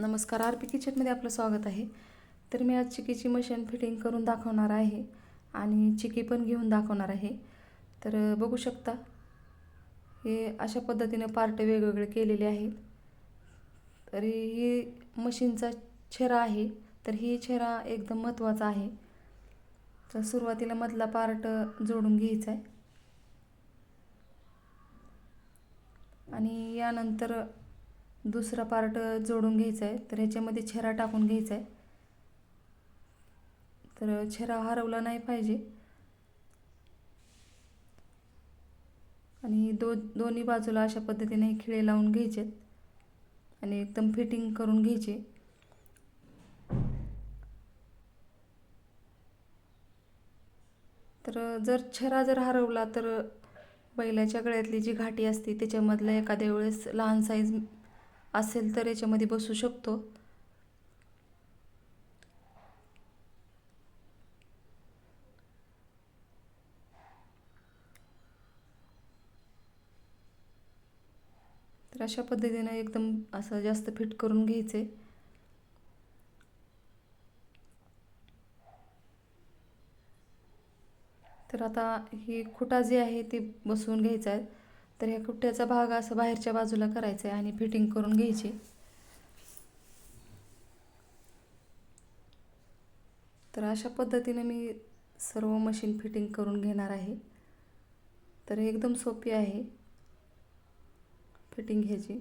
नमस्कार R P किचनमध्ये आपलं स्वागत आहे. तर मी आज चिकीची मशीन फिटिंग करून दाखवणार आहे आणि चिकी पण घेऊन दाखवणार आहे. तर बघू शकता हे अशा पद्धतीने पार्ट वेगवेगळे केलेले आहेत. तर ही मशीनचा छेरा आहे. तर ही छेरा एकदम महत्त्वाचा आहे. तर सुरुवातीला मधला पार्ट जोडून घ्यायचा आहे. आणि यानंतर दुसरा पार्ट जोडून घ्यायचा आहे तर ह्याच्यामध्ये छेरा टाकून घ्यायचा आहे तर छेरा हरवला नाही पाहिजे. आणि दो दोन्ही बाजूला अशा पद्धतीने हे खिळे लावून घ्यायचे आणि एकदम फिटिंग करून घ्यायचे. तर जर छेरा जर हरवला तर बैलाच्या गळ्यातली जी घाटी असते त्याच्यामधलं एखाद्या वेळेस लहान साईज असेल तर याच्यामध्ये बसू शकतो. तर अशा पद्धतीनं एकदम असं जास्त फिट करून घ्यायचे. तर आता ही खुटा जी आहे ती बसवून घ्यायचा आहे. तर ह्या कुट्ट्याचा भाग असं बाहेरच्या बाजूला करायचा आहे आणि फिटिंग करून घ्यायची. तर अशा पद्धतीने मी सर्व मशीन फिटिंग करून घेणार आहे. तर एकदम सोपी आहे फिटिंग ह्याची.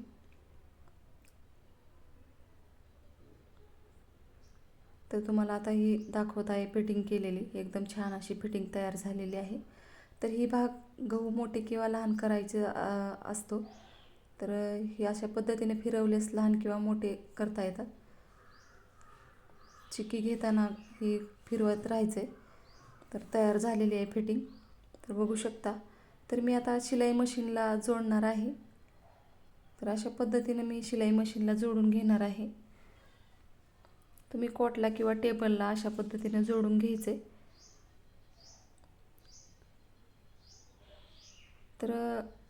तर तुम्हाला आता ही दाखवत आहे फिटिंग केलेली. एकदम छान अशी फिटिंग तयार झालेली आहे. तर ही भाग गहू मोठे किंवा लहान करायचे असतो. तर ही अशा पद्धतीने फिरवलेस लहान किंवा मोठे करता येतात. चिकी घेताना ही फिरवत राहायचे. तर तयार झालेली आहे फिटिंग. तर बघू शकता. तर मी आता शिलाई मशीनला जोडणार आहे. तर अशा पद्धतीने मी शिलाई मशीनला जोडून घेणार आहे. तुम्ही कोटला किंवा टेबलला अशा पद्धतीने जोडून घ्यायचे. तर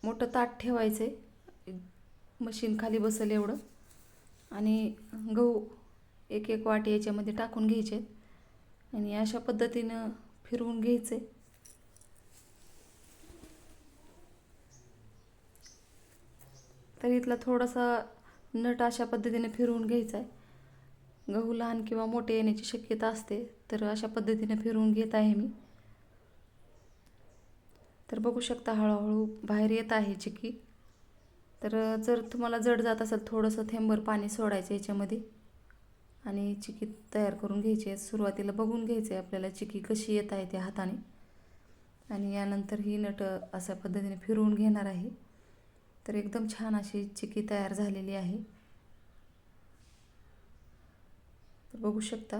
मोठं ताट ठेवायचे मशीन खाली बसेल एवढं. आणि गहू एक एक वाटी याच्यामध्ये टाकून घ्यायचे. आणि अशा पद्धतीनं फिरवून घ्यायचे तर इथला थोडासा नट अशा पद्धतीने फिरवून घ्यायचा आहे गहू लहान किंवा मोठे येण्याची शक्यता असते तर अशा पद्धतीने फिरवून घेत आहे मी. तर बघू शकता हळूहळू बाहेर येत आहे चिकी. तर जर तुम्हाला जड जात असेल थोडंसं थेंबर पाणी सोडायचं याच्यामध्ये. आणि चिकी तयार करून घ्यायची आहे. सुरुवातीला बघून घ्यायचे आपल्याला चिकी कशी येत आहे त्या हाताने. आणि यानंतर ही नट अशा पद्धतीने फिरवून घेणार आहे. तर एकदम छान अशी चिकी तयार झालेली आहे. तर बघू शकता.